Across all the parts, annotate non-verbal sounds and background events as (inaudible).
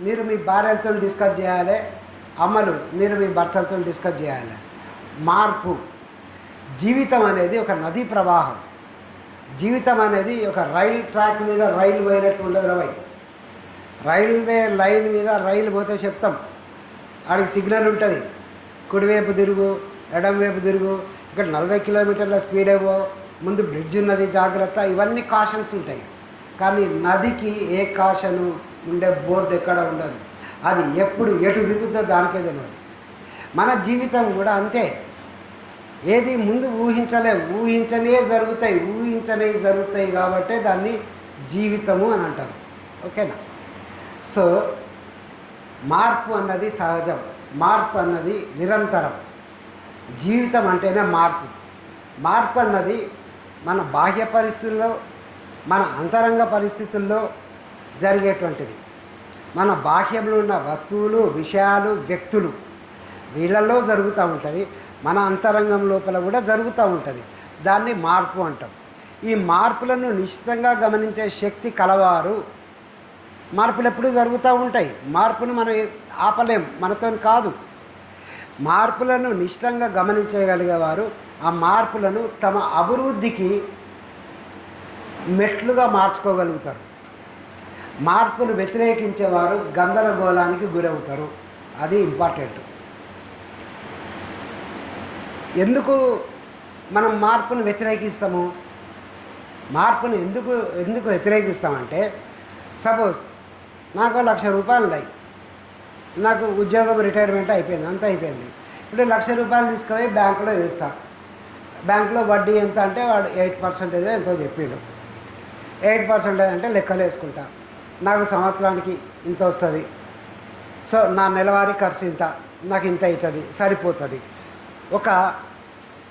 మీరు మీ భార్యలతో డిస్కస్ చేయాలి. అమ్మలు మీరు మీ భర్తలతో డిస్కస్ చేయాలి. మార్పు. జీవితం అనేది ఒక నదీ ప్రవాహం. జీవితం అనేది ఒక రైలు ట్రాక్ మీద రైలు పోయినట్టు ఉండదు రవై. రైల్వే లైన్ మీద రైలు పోతే చెప్తాం. ఆడికి సిగ్నల్ ఉంటుంది. కుడివైపు తిరుగు ఎడమవైపు తిరుగు ఇక్కడ నలభై కిలోమీటర్ల స్పీడ్ ఏవో ముందు బ్రిడ్జ్ ఉన్నది జాగ్రత్త ఇవన్నీ కాషన్స్ ఉంటాయి. కానీ నదికి ఏ కాషను ఉండే బోర్డు ఎక్కడ ఉండదు. అది ఎప్పుడు ఎటు తిరుగుతుందో దానికే తెలియదు మన జీవితం కూడా అంతే. ఏది ముందు ఊహించలేం ఊహించనే జరుగుతాయి ఊహించనే జరుగుతాయి కాబట్టి దాన్ని జీవితము అని అంటారు. ఓకేనా? సో మార్పు అన్నది సహజం. మార్పు అన్నది నిరంతరం. జీవితం అంటేనే మార్పు. మార్పు అన్నది మన బాహ్య పరిస్థితుల్లో మన అంతరంగ పరిస్థితుల్లో జరిగేటువంటిది. మన బాహ్యంలో ఉన్న వస్తువులు విషయాలు వ్యక్తులు వీళ్ళల్లో జరుగుతూ ఉంటుంది. మన అంతరంగం లోపల కూడా జరుగుతూ ఉంటుంది. దాన్ని మార్పు అంటాం. ఈ మార్పులను నిశ్చితంగా గమనించే శక్తి కలవారు మార్పులు ఎప్పుడూ జరుగుతూ ఉంటాయి. మార్పును మనం ఆపలేం మనతో కాదు. మార్పులను నిశ్చితంగా గమనించగలిగేవారు ఆ మార్పులను తమ అభివృద్ధికి మెట్లుగా మార్చుకోగలుగుతారు. మార్పును వ్యతిరేకించేవారు గందరగోళానికి గురవుతారు. అది ఇంపార్టెంట్. ఎందుకు మనం మార్పును వ్యతిరేకిస్తాము? మార్పును ఎందుకు ఎందుకు వ్యతిరేకిస్తామంటే సపోజ్ నాకు లక్ష రూపాయలు ఉన్నాయి. నాకు ఉద్యోగం రిటైర్మెంట్ అయిపోయింది అంత అయిపోయింది. ఇప్పుడు లక్ష రూపాయలు తీసుకుపోయి బ్యాంకులో వేస్తా. బ్యాంకులో వడ్డీ ఎంత అంటే వాడు ఎయిట్ పర్సెంటేజ్ ఎంతో చెప్పిండు. ఎయిట్ పర్సెంటేజ్ అంటే లెక్కలు వేసుకుంటా నాకు సంవత్సరానికి ఇంత వస్తుంది. సో నా నెలవారీ ఖర్చు ఇంత నాకు ఇంత అవుతుంది సరిపోతుంది. ఒక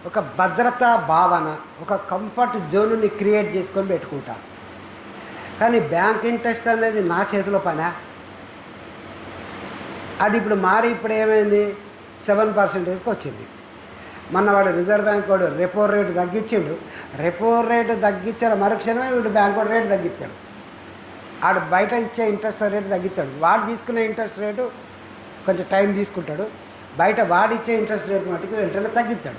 ఒక భద్రతా భావన ఒక కంఫర్ట్ జోన్ని క్రియేట్ చేసుకొని పెట్టుకుంటా. కానీ బ్యాంక్ ఇంట్రెస్ట్ అనేది నా చేతిలో పనా? అది ఇప్పుడు మారి ఇప్పుడు ఏమైంది? సెవెన్ పర్సెంటేజ్కి వచ్చింది. మొన్న వాడు రిజర్వ్ బ్యాంక్ వాడు రెపో రేటు తగ్గించిండు. రెపో రేటు తగ్గించిన మరుక్షణమే వీడు బ్యాంక్ వాడు రేటు తగ్గిస్తాడు. ఆడు బయట ఇచ్చే ఇంట్రెస్ట్ రేటు తగ్గిస్తాడు. వాడు తీసుకునే ఇంట్రెస్ట్ రేటు కొంచెం టైం తీసుకుంటాడు. బయట వాడు ఇచ్చే ఇంట్రెస్ట్ రేటు మటుకు వెంటనే తగ్గిస్తాడు.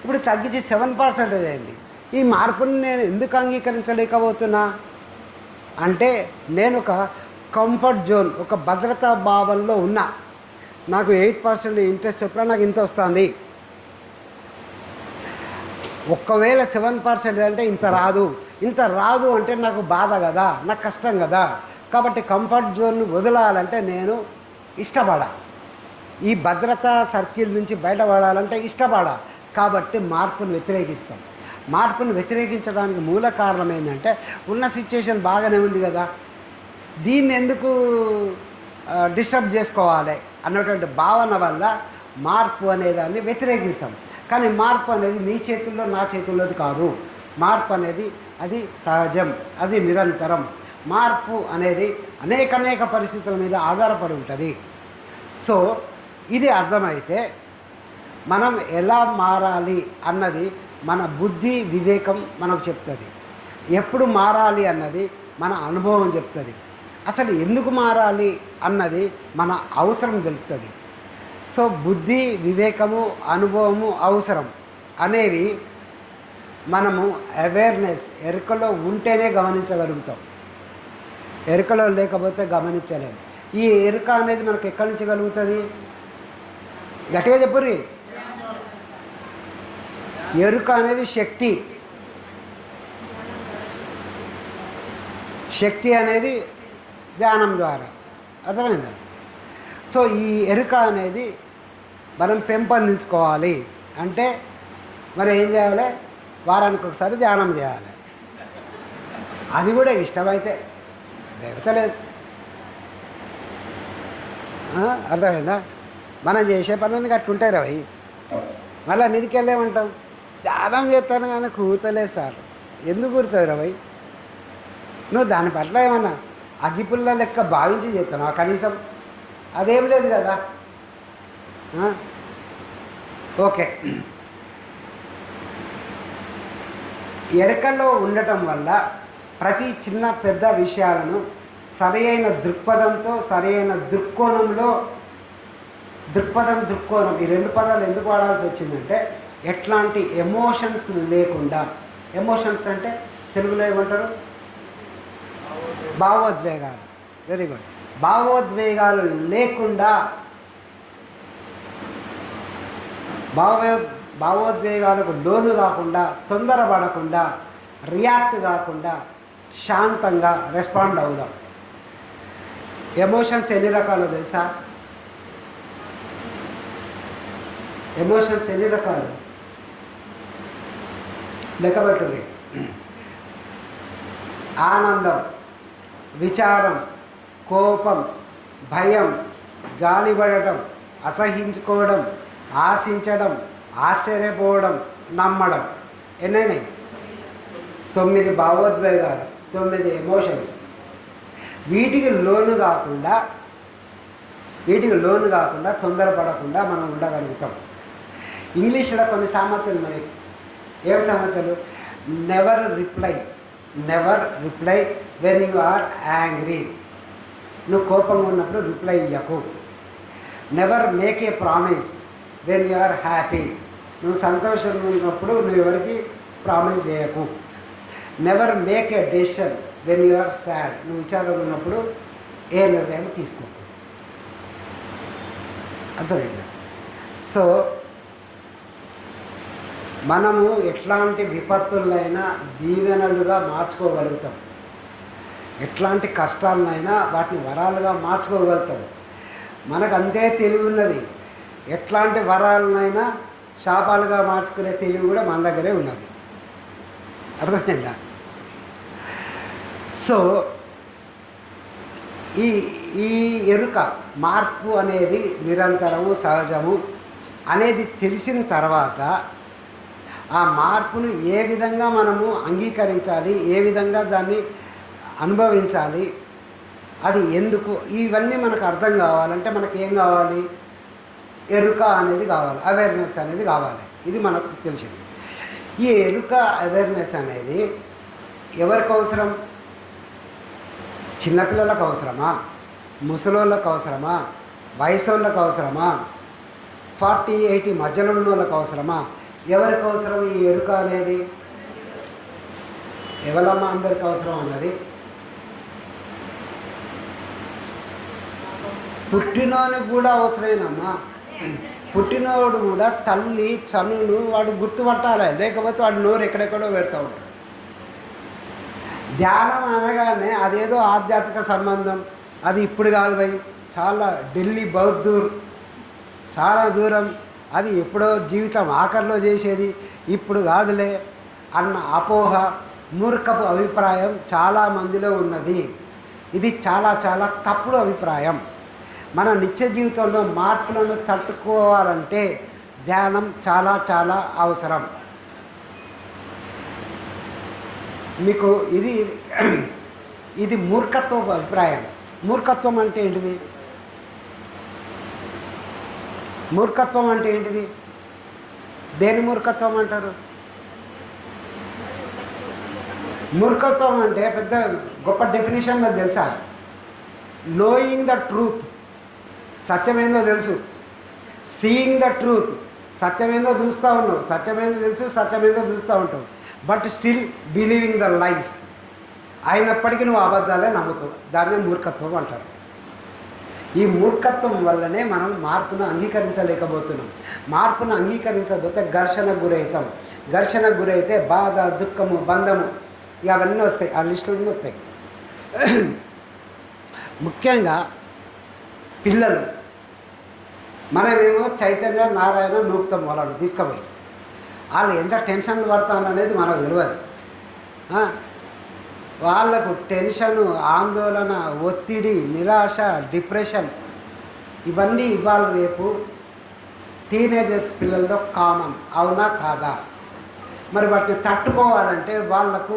ఇప్పుడు తగ్గించి సెవెన్ పర్సెంటేజ్ అయింది. ఈ మార్పుని నేను ఎందుకు అంగీకరించలేకపోతున్నా? అంటే నేను ఒక కంఫర్ట్ జోన్ ఒక భద్రతా భావంలో ఉన్నా. నాకు ఎయిట్ పర్సెంట్ ఇంట్రెస్ట్ చెప్పినా నాకు ఇంత వస్తుంది. ఒక్కవేళ సెవెన్ పర్సెంట్ అంటే ఇంత రాదు. ఇంత రాదు అంటే నాకు బాధ కదా నాకు కష్టం కదా. కాబట్టి కంఫర్ట్ జోన్ వదలాలంటే నేను ఇష్టపడా ఈ భద్రతా సర్కిల్ నుంచి బయటపడాలంటే ఇష్టపడా కాబట్టి మార్పును వ్యతిరేకిస్తాం. మార్పును వ్యతిరేకించడానికి మూల కారణం ఏంటంటే ఉన్న సిచ్యుయేషన్ బాగానే ఉంది కదా. దీన్ని ఎందుకు డిస్టర్బ్ చేసుకోవాలి అన్నటువంటి భావన వల్ల మార్పు అనేదాన్ని వ్యతిరేకిస్తాం. కానీ మార్పు అనేది నీ చేతుల్లో నా చేతుల్లోది కాదు. మార్పు అనేది అది సహజం అది నిరంతరం. మార్పు అనేది అనేక అనేక పరిస్థితుల మీద ఆధారపడి ఉంటుంది. సో ఇది అర్థమైతే మనం ఎలా మారాలి అన్నది మన బుద్ధి వివేకం మనకు చెప్తుంది. ఎప్పుడు మారాలి అన్నది మన అనుభవం చెప్తుంది. అసలు ఎందుకు మారాలి అన్నది మన అవసరం తెలుపుతుంది. సో బుద్ధి వివేకము అనుభవము అవసరం అనేవి మనము అవేర్నెస్ ఎరుకలో ఉంటేనే గమనించగలుగుతాం. ఎరుకలో లేకపోతే గమనించలేము ఈ ఎరుక అనేది మనకు ఎక్కడి నుంచి కలుగుతుంది? గట్టిగా చెప్పుర్రి. ఎరుక అనేది శక్తి. శక్తి అనేది ధ్యానం ద్వారా. అర్థమైందా? సో ఈ ఎరుక అనేది మనం పెంపొందించుకోవాలి. అంటే మరి ఏం చేయాలి? వారానికి ఒకసారి ధ్యానం చేయాలి. అది కూడా ఇష్టమైతే లేదు. అర్థమైందా? మనం చేసే పనులన్నీ కట్టుంటాయి రవి మళ్ళీ మీదికి వెళ్ళేమంటాం ధ్యానం చేస్తాను కానీ కూర్చోలేదు సార్. ఎందుకు కూర్తుంది రవి నువ్వు దాని పట్ల ఏమన్నా అగ్గిపుల్ల లెక్క భావించి చేస్తున్నావు కనీసం? అదేం లేదు కదా. ఓకే. ఎరకలో ఉండటం వల్ల ప్రతి చిన్న పెద్ద విషయాలను సరైన దృక్పథంతో సరైన దృక్కోణంలో దృక్పథం దృక్కోణం ఈ రెండు పదాలు ఎందుకు వాడాల్సి వచ్చిందంటే ఎట్లాంటి ఎమోషన్స్ లేకుండా. ఎమోషన్స్ అంటే తెలుగులో ఏమంటారు? భావోద్వేగాలు. Very good. భావోద్వేగాలు లేకుండా భావ భావోద్వేగాలకు లోను కాకుండా తొందరపడకుండా రియాక్ట్ కాకుండా శాంతంగా రెస్పాండ్ అవుదాం. ఎమోషన్స్ ఎన్ని రకాలు తెలుసా? ఎమోషన్స్ ఎన్ని రకాలు? లెక్కబెట్టుర్రి ఆనందం విచారం కోపం భయం జాలిపడటం అసహించుకోవడం ఆశించడం ఆశ్చర్యపోవడం నమ్మడం ఎన్నైనాయి? తొమ్మిది భావోద్వేగాలు తొమ్మిది ఎమోషన్స్ వీటికి లోను కాకుండా వీటికి లోను కాకుండా తొందరపడకుండా మనం ఉండగలుగుతాం. ఇంగ్లీష్లో కొన్ని సామెతలు మరి ఏం సామెతలు? Never reply never reply when you are angry నువ్వు కోపంగా ఉన్నప్పుడు reply ఇయ్యకు. Never make a promise when you are happy నువ్వు సంతోషంగా ఉన్నప్పుడు నువ్వు ఎవరికి ప్రామిస్ చేయకు. Never make a decision when you are sad నువ్వు విచారంగా ఉన్నప్పుడు ఏ నిర్ణయం తీసుకో అర్థమైందా? సో మనము ఎట్లాంటి విపత్తులైనా దీవెనలుగా మార్చుకోగలుగుతాం. ఎట్లాంటి కష్టాలనైనా వాటిని వరాలుగా మార్చుకోగలుగుతాం. మనకు అంతే తెలివి ఉన్నది. ఎట్లాంటి వరాలనైనా శాపాలుగా మార్చుకునే తెలివి కూడా మన దగ్గరే ఉన్నది. అర్థమైందా? సో ఈ ఈ ఎరుక మార్పు అనేది నిరంతరము సహజము అనేది తెలిసిన తర్వాత ఆ మార్పును ఏ విధంగా మనము అంగీకరించాలి ఏ విధంగా దాన్ని అనుభవించాలి అది ఎందుకు? ఇవన్నీ మనకు అర్థం కావాలంటే మనకి ఏం కావాలి? ఎరుక అనేది కావాలి అవేర్నెస్ అనేది కావాలి. ఇది మనకు తెలిసింది. ఈ ఎరుక అవేర్నెస్ అనేది ఎవరికి అవసరం? చిన్నపిల్లలకు అవసరమా? ముసలోళ్ళకు అవసరమా? వయసోళ్ళకు అవసరమా? ఫార్టీ ఎయిటీ మధ్యలో ఉన్న వాళ్ళకి అవసరమా? ఎవరికి అవసరం ఈ ఎరుక అనేది? ఎవరమ్మా అందరికి అవసరం అన్నది? పుట్టినోనికి కూడా అవసరమేనమ్మా. పుట్టినోడు కూడా తల్లి చనులు వాడు గుర్తుపట్టాలి. లేకపోతే వాడు నోరు ఎక్కడెక్కడో పెడతా ఉంటాడు. ధ్యానం అనగానే అదేదో ఆధ్యాత్మిక సంబంధం. అది ఇప్పుడు కాదు భయ్. చాలా ఢిల్లీ బౌద్ధూర్ చాలా దూరం. అది ఎప్పుడో జీవితం ఆఖరిలో చేసేది. ఇప్పుడు కాదులే. అన్న అపోహ మూర్ఖపు అభిప్రాయం చాలా మందిలో ఉన్నది. ఇది చాలా చాలా తప్పుడు అభిప్రాయం. మన నిత్య జీవితంలో మార్పులను తట్టుకోవాలంటే ధ్యానం చాలా చాలా అవసరం. మీకు ఇది (clears throat) ఇది మూర్ఖత్వ అభిప్రాయం. మూర్ఖత్వం అంటే ఏంటిది? మూర్ఖత్వం అంటే ఏంటిది? దేని మూర్ఖత్వం అంటారు? మూర్ఖత్వం అంటే పెద్ద గొప్ప డెఫినేషన్ నాకు తెలుసా. నోయింగ్ ద ట్రూత్ సత్యమేందో తెలుసు. సీయింగ్ ద ట్రూత్ సత్యమేందో చూస్తూ ఉన్నావు. సత్యమేందో తెలుసు సత్యమేందో చూస్తూ ఉంటావు. But still believing the life అయినప్పటికీ నువ్వు అబద్ధాలే నమ్ముతావు. దాన్నే మూర్ఖత్వం అంటారు. ఈ మూర్ఖత్వం వల్లనే మనం మార్పును అంగీకరించలేకపోతున్నాం. మార్పును అంగీకరించకపోతే ఘర్షణకు గురవుతాం. ఘర్షణకు గురైతే బాధ దుఃఖము బంధము ఇవన్నీ వస్తాయి. ఆ లిస్టులన్నీ వస్తాయి. ముఖ్యంగా పిల్లలు. మనమేమో చైతన్య నారాయణ నూక్తం వాళ్ళని తీసుకుపోయి. వాళ్ళు ఎంత టెన్షన్ పడతాను అనేది మనకు తెలియదు. వాళ్ళకు టెన్షను ఆందోళన ఒత్తిడి నిరాశ డిప్రెషన్ ఇవన్నీ ఇవాళ రేపు టీనేజర్స్ పిల్లల్లో కామన్ అవునా కాదా? మరి వాటిని తట్టుకోవాలంటే వాళ్ళకు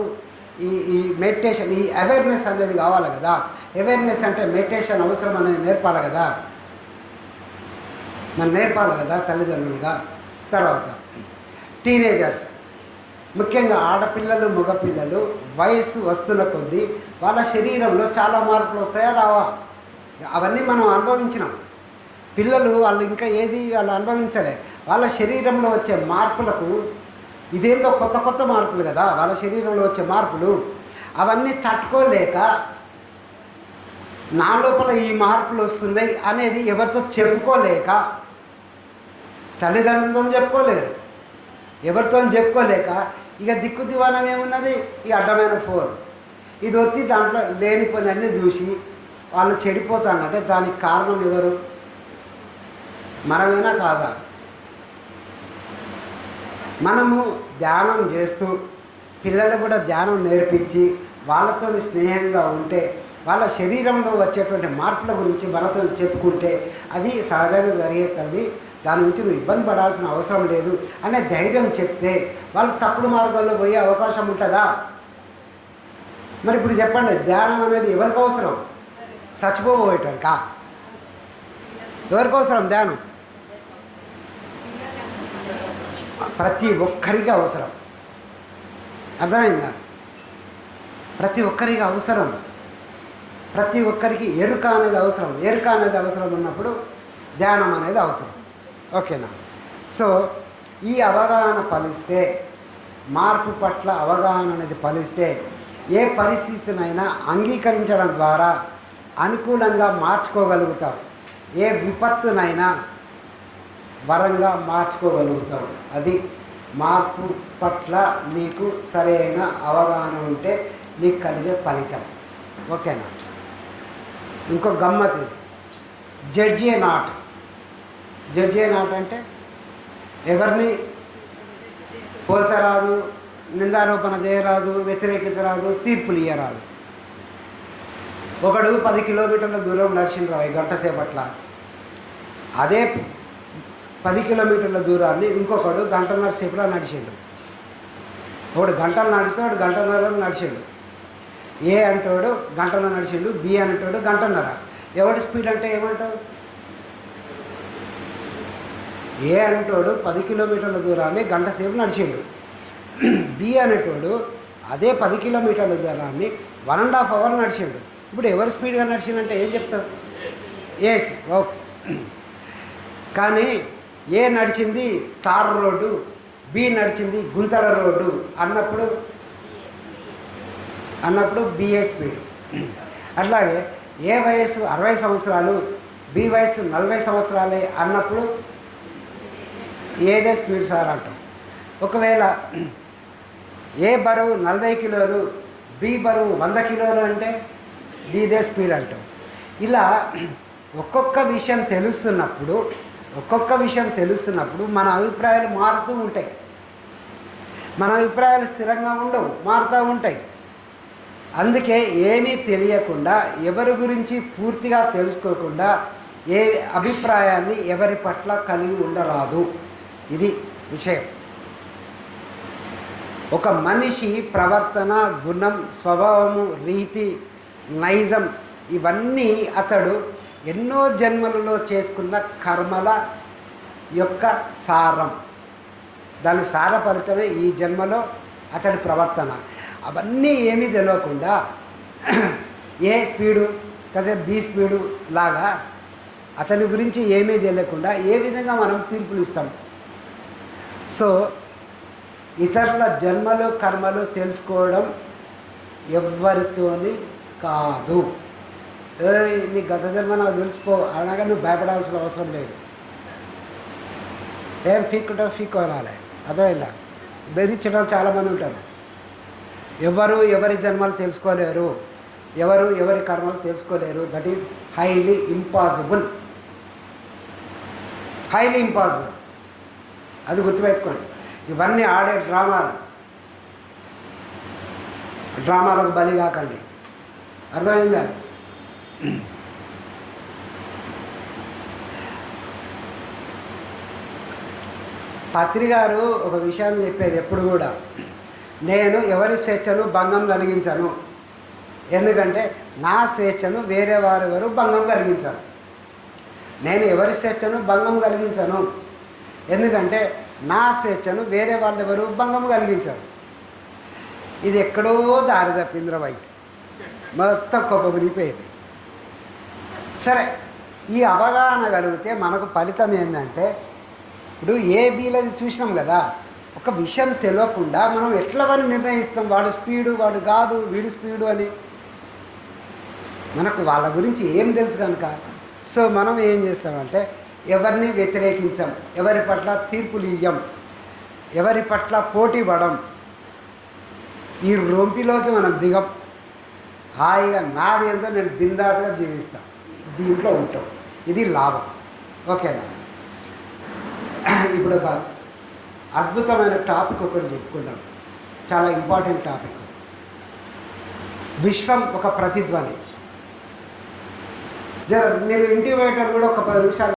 ఈ ఈ మెడిటేషన్ ఈ అవేర్నెస్ అనేది కావాలి కదా. అవేర్నెస్ అంటే మెడిటేషన్ అవసరం అనేది నేర్పాలి కదా. మనం నేర్పాలి కదా తల్లిదండ్రులుగా. తర్వాత టీనేజర్స్ ముఖ్యంగా ఆడపిల్లలు మగపిల్లలు వయస్సు వస్తున్న కొద్దీ వాళ్ళ శరీరంలో చాలా మార్పులు వస్తాయా రావా? అవన్నీ మనం అనుభవించినాం. పిల్లలు వాళ్ళు ఇంకా ఏది వాళ్ళు అనుభవించలే. వాళ్ళ శరీరంలో వచ్చే మార్పులకు ఇదేందో కొత్త కొత్త మార్పులు కదా. వాళ్ళ శరీరంలో వచ్చే మార్పులు. అవన్నీ తట్టుకోలేక నా లోపల ఈ మార్పులు వస్తున్నాయి అనేది ఎవరితో చెప్పుకోలేక తల్లిదండ్రులతో చెప్పుకోలేరు. ఎవరితో చెప్పుకోలేక ఇక దిక్కు దివానం ఏమున్నది? ఈ అడ్డమైన ఫోన్. ఇది వచ్చి దాంట్లో లేని చూసి వాళ్ళు చెడిపోతానంటే దానికి కారణం ఎవరు? మనమేనా కాదా? మనము ధ్యానం చేస్తూ పిల్లలు కూడా ధ్యానం నేర్పించి వాళ్ళతో స్నేహంగా ఉంటే వాళ్ళ శరీరంలో వచ్చేటువంటి మార్పుల గురించి మనతో చెప్పుకుంటే అది సహజంగా జరిగే తల్లి దాని నుంచి నువ్వు ఇబ్బంది పడాల్సిన అవసరం లేదు అనే ధైర్యం చెప్తే వాళ్ళు తప్పుడు మార్గంలో పోయే అవకాశం ఉంటుందా? మరి ఇప్పుడు చెప్పండి ధ్యానం అనేది ఎవరికి అవసరం? చచ్చిపోబోయేటానికా ఎవరికి అవసరం ధ్యానం? ప్రతి ఒక్కరికి అవసరం. అర్థమైందా? ప్రతి ఒక్కరికి అవసరం. ప్రతి ఒక్కరికి ఎరుక అనేది అవసరం. ఎరుక అనేది అవసరం ఉన్నప్పుడు ధ్యానం అనేది అవసరం. ఓకేనా? సో ఈ అవగాహన ఫలిస్తే మార్పు పట్ల అవగాహన అనేది ఫలిస్తే ఏ పరిస్థితినైనా అంగీకరించడం ద్వారా అనుకూలంగా మార్చుకోగలుగుతారు ఏ విపత్తునైనా వరంగా మార్చుకోగలుగుతాం. అది మార్పు పట్ల నీకు సరైన అవగాహన ఉంటే నీకు కలిగే ఫలితం. ఓకేనా? ఇంకో గమ్మత్ ఇది. జడ్జే నాట్. జడ్జే నాట్ అంటే ఎవరిని పోల్చరాదు నిందారోపణ చేయరాదు వ్యతిరేకించరాదు తీర్పులు ఇయ్యరాదు. ఒకడు పది కిలోమీటర్ల దూరం నడిచిండ్రు ఈ గంట సేపట్ల. అదే పది కిలోమీటర్ల దూరాన్ని ఇంకొకడు గంటన్నర సేపులో నడిచిండు. ఒకడు గంటలు నడిస్తే వాడు గంటన్నర నడిచిండు. ఏ అంటాడు గంటన్నర నడిచిండు బి అంటాడు గంటన్నర. ఎవరి స్పీడ్ అంటే ఏమంటావు? ఏ అంటాడు పది కిలోమీటర్ల దూరాన్ని గంట సేపు నడిచిండు. బి అనేటోడు అదే పది కిలోమీటర్ల దూరాన్ని వన్ అండ్ హాఫ్ అవర్ నడిచిండు. ఇప్పుడు ఎవరు స్పీడ్గా నడిచిందంటే ఏం చెప్తావు? Yes okay. కానీ ఏ నడిచింది తార్ రోడ్డు బి నడిచింది గుంతల రోడ్డు అన్నప్పుడు అన్నప్పుడు బిఏ స్పీడ్ అట్లాగే ఏ వయసు అరవై సంవత్సరాలు బి వయసు నలభై సంవత్సరాలే అన్నప్పుడు ఏదే స్పీడ్ సార్ అంటాం. ఒకవేళ ఏ బరువు నలభై కిలోలు బి బరువు వంద కిలోలు అంటే బీదే స్పీడ్ అంటాం. ఇలా ఒక్కొక్క విషయం తెలుస్తున్నప్పుడు ఒక్కొక్క విషయం తెలుస్తున్నప్పుడు మన అభిప్రాయాలు మారుతూ ఉంటాయి. మన అభిప్రాయాలు స్థిరంగా ఉండవు మారుతూ ఉంటాయి. అందుకే ఏమీ తెలియకుండా ఎవరి గురించి పూర్తిగా తెలుసుకోకుండా ఏ అభిప్రాయాన్ని ఎవరి పట్ల కలిగి ఉండరాదు. ఇది విషయం. ఒక మనిషి ప్రవర్తన గుణం స్వభావము రీతి నైజం ఇవన్నీ అతడు ఎన్నో జన్మలలో చేసుకున్న కర్మల యొక్క సారం. దాని సార ఫలితమే ఈ జన్మలో అతడి ప్రవర్తన. అవన్నీ ఏమీ తెలియకుండా ఏ స్పీడు కాసేపు బి స్పీడు లాగా అతని గురించి ఏమీ తెలియకుండా ఏ విధంగా మనం తీర్పులు ఇస్తాం. సో ఇతరుల జన్మలు కర్మలు తెలుసుకోవడం ఎవ్వరితోని కాదు. ఏ నీ గత జన్మ నాకు తెలిసిపో అనగా నువ్వు భయపడాల్సిన అవసరం లేదు. ఏం ఫీక్కుంటే ఫీక్ కొనాలి అర్థమైందా? బెదిరించడం చాలామంది ఉంటారు. ఎవరు ఎవరి జన్మలు తెలుసుకోలేరు ఎవరు ఎవరి కర్మలు తెలుసుకోలేరు. That is highly impossible highly impossible అది గుర్తుపెట్టుకోండి. ఇవన్నీ ఆడే డ్రామాలు. డ్రామాలకు బలి కాకండి. అర్థమైందా? (clears throat) పత్రి గారు ఒక విషయాన్ని చెప్పేది ఎప్పుడు కూడా. నేను ఎవరి స్వేచ్ఛను భంగం కలిగించను. ఎందుకంటే నా స్వేచ్ఛను వేరే వారు ఎవరు భంగం కలిగించరు. నేను ఎవరి స్వేచ్ఛను భంగం కలిగించను. ఎందుకంటే నా స్వేచ్ఛను వేరే వాళ్ళు ఎవరు భంగం కలిగించరు. ఇది ఎక్కడో దారి తప్పిందిరా మొత్తం కొప్ప సరే ఈ అవగాహన కలిగితే మనకు ఫలితం ఏంటంటే ఇప్పుడు ఏబీలది చూసినాం కదా ఒక విషయం తెలియకుండా మనం ఎట్లా వాడిని నిర్ణయిస్తాం? వాడు స్పీడు వాడు కాదు వీడు స్పీడు అని. మనకు వాళ్ళ గురించి ఏం తెలుసు కనుక సో మనం ఏం చేస్తామంటే ఎవరిని వ్యతిరేకించం ఎవరి పట్ల తీర్పులు ఇయ్యం ఎవరి పట్ల పోటీ పడం. ఈ రొంపిలోకి మనం దిగం. హాయిగా నాది ఏంటో నేను బిందాస్గా జీవిస్తాను దీంట్లో ఉంటాం. ఇది లాభం. ఓకేనా? (clears throat) ఇప్పుడు అద్భుతమైన టాపిక్ ఒకటి చెప్పుకున్నాం చాలా ఇంపార్టెంట్ టాపిక్. విశ్వం ఒక ప్రతిధ్వని. మీరు ఇంటివేటర్ కూడా ఒక పది నిమిషాలు